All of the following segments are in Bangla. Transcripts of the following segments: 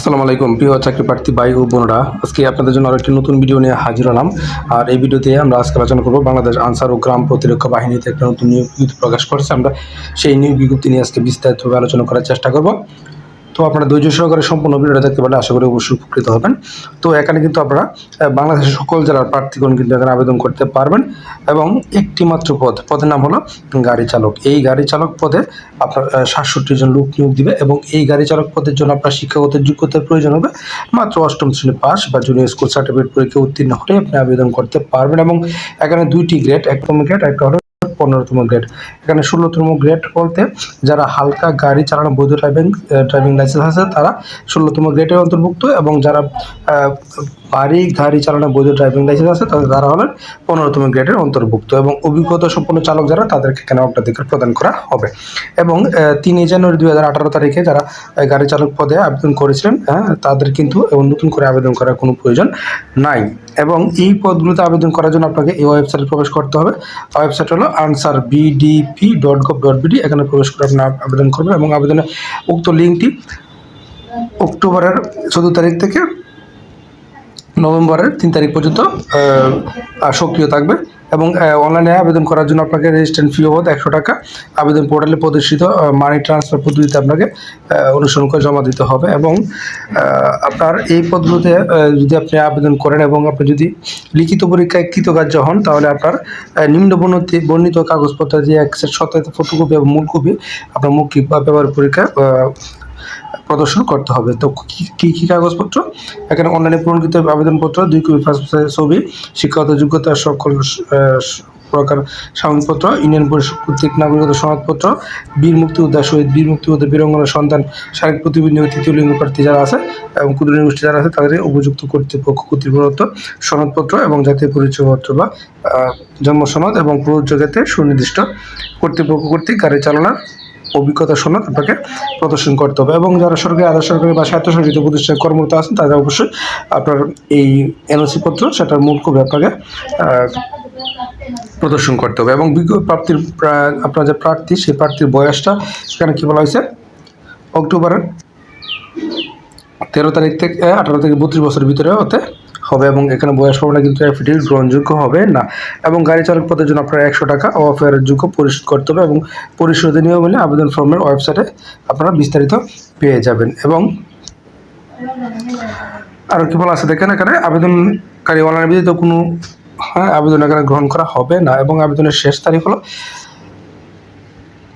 আসসালামু আলাইকুম, প্রিয় চাকরি প্রার্থী ভাই ও বোনরা। আজকে আপনাদের জন্য আরেকটি নতুন ভিডিও নিয়ে হাজির হলাম। আর এই ভিডিওতে আমরা আজকে আলোচনা করব বাংলাদেশ আনসার ও গ্রাম প্রতিরক্ষা বাহিনীতে একটা নতুন নিয়োগ প্রকাশ করেছে। আমরা সেই নিয়োগ বিজ্ঞপ্তি নিয়ে আজকে বিস্তারিতভাবে আলোচনা করার চেষ্টা করব। তো আপনারা ধৈর্য সহকারে সম্পূর্ণ ভিডিওটা দেখতে পারলে আশা করি অবশ্যই উপকৃত হবেন। তো এখানে কিন্তু আপনারা বাংলাদেশের সকল জেলার প্রার্থীগণ কিন্তু এখানে আবেদন করতে পারবেন এবং একটি মাত্র পদ, পদের নাম হলো গাড়ি চালক। এই গাড়ি চালক পদে আপনার সাতষট্টি জন লোক নিয়োগ দিবে এবং এই গাড়ি চালক পদের জন্য আপনার শিক্ষাগত যোগ্যতার প্রয়োজন হবে মাত্র অষ্টম শ্রেণি পাস বা জুনিয়র স্কুল সার্টিফিকেট পরীক্ষা উত্তীর্ণ হলে আপনি আবেদন করতে পারবেন এবং এখানে দুইটি গ্রেড একতম গ্রেড একটা হলো পনেরোতম গ্রেড এখানে ষোলোতম গ্রেড বলতে যারা হালকা গাড়ি চালানো, বৈধ ড্রাইভিং ড্রাইভিং লাইসেন্স আছে, তারা ষোলোতম গ্রেডের অন্তর্ভুক্ত এবং যারা বাড়ি গাড়ি চালানো, বৈধ ড্রাইভিং লাইসেন্স আছে, তাদের, তারা হলেন পনেরোতম গ্রেডের অন্তর্ভুক্ত এবং অভিজ্ঞতা সম্পন্ন চালক যারা, তাদেরকে এখানে অগ্রাধিকার প্রদান করা হবে। এবং তিনই জানুয়ারি দুই হাজার আঠারো তারিখে যারা গাড়ি চালক পদে আবেদন করেছিলেন হ্যাঁ তাদের কিন্তু নতুন করে আবেদন করার কোনো প্রয়োজন নাই। এবং এই পদগুলোতে আবেদন করার জন্য আপনাকে এই ওয়েবসাইটে প্রবেশ করতে হবে। ওয়েবসাইট হলো Ansar VDP dot gov dot BD এখানে প্রবেশ করে আপনি আবেদন করবেন এবং আবেদনের উক্ত লিঙ্কটি অক্টোবরের চোদ্দ তারিখ থেকে নভেম্বরের তিন তারিখ পর্যন্ত সক্রিয় থাকবে। এবং অনলাইনে আবেদন করার জন্য আপনাকে রেজিস্ট্রেন্ট ফি বাবদ একশো টাকা। আবেদন পোর্টালে প্রদর্শিত মানি ট্রান্সফার পদ্ধতিতে আপনাকে অনুসরণ করে জমা দিতে হবে এবং আপনার এই পদ্ধতিতে যদি আপনি আবেদন করেন এবং আপনি যদি লিখিত পরীক্ষায় কৃতকার্য হন, তাহলে আপনার নিম্ন বর্ণিত বর্ণিত কাগজপত্র দিয়ে এক সেট সত্যায়িত ফটোকপি এবং মূল কপি আপনার মৌখিক বা পরীক্ষা প্রদর্শন করতে হবে। তো কি, কী কাগজপত্র? এখানে অনলাইনে পূরণকৃত আবেদনপত্র, দুই কপি পাসপোর্ট ছবি, শিক্ষাগত যোগ্যতা, সকল প্রকার সাময়িকপত্র ইউনিয়ন পরিষদ কর্তৃক নাগরিকতা সনদপত্র, বীর মুক্তিযোদ্ধা শহীদ বীর মুক্তিযোদ্ধা বীরঙ্গনার সন্তান, শারীরিক প্রতিবন্ধী তৃতীয় লিঙ্গ প্রার্থী যারা আছে এবং ক্ষুদ্র গোষ্ঠী যারা আছে তাদের উপযুক্ত কর্তৃপক্ষ প্রদত্ত সনদপত্র এবং জাতীয় পরিচয়পত্র বা জন্ম সনদ এবং প্রযোজ্যতে সুনির্দিষ্ট কর্তৃপক্ষ কর্তৃক গাড়ি চালানোর অভিজ্ঞতা শোনা আপনাকে প্রদর্শন করতে হবে। এবং যারা সরকারি, আধা সরকারি বা স্বায়ত্তশাসিত প্রতিষ্ঠানে কর্মরত আছেন, তাদের অবশ্যই আপনার এই এনওসি পত্র, সেটার মূল কপি আপনাকে প্রদর্শন করতে হবে। এবং বিজ্ঞ প্রাপ্তির আপনার যে প্রার্থী, সেই প্রার্থীর বয়সটা সেখানে কী বলা হয়েছে? অক্টোবরের তেরো তারিখ থেকে আঠারো থেকে বত্রিশ বছরের ভিতরে হতে হবে এবং এখানে বয়স প্রমাণে কিন্তু অ্যাফিডেভিট গ্রহণযোগ্য হবে না। এবং গাড়ি চালক পদের জন্য আপনারা একশো টাকা অফেয়ারের যোগ্য পরিশোধ করতে হবে এবং পরিশোধের নিয়ম আবেদন ফর্মের ওয়েবসাইটে আপনারা বিস্তারিত পেয়ে যাবেন। এবং আরও কি বলা আছে দেখেন এখানে, আবেদনকারী অনলাইন ব্যতীত কোনো হ্যাঁ আবেদন এখানে গ্রহণ করা হবে না এবং আবেদনের শেষ তারিখ হলো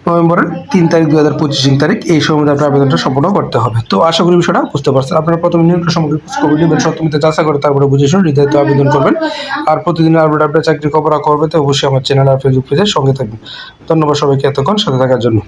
নভেম্বরের তিন তারিখ দু হাজার পঁচিশ তারিখ, এই সময় আপনার আবেদনটা সম্পূর্ণ করতে হবে। তো আশা করি বিষয়টা বুঝতে পারছেন। আপনারা প্রথমে নিয়োগটা সম্পর্কে খোঁজ খবর নেবেন, সপ্তমীতে যাচা করে তারপরে বুঝে শুনুন নির্ধারিত আবেদন করবেন। আর প্রতিদিন আপডেট আপনার চাকরি কবরা করবে তো অবশ্যই আমার চ্যানেল আর ফেসবুক পেজের সঙ্গে থাকবেন। ধন্যবাদ সবাইকে এতক্ষণ সাথে থাকার জন্য।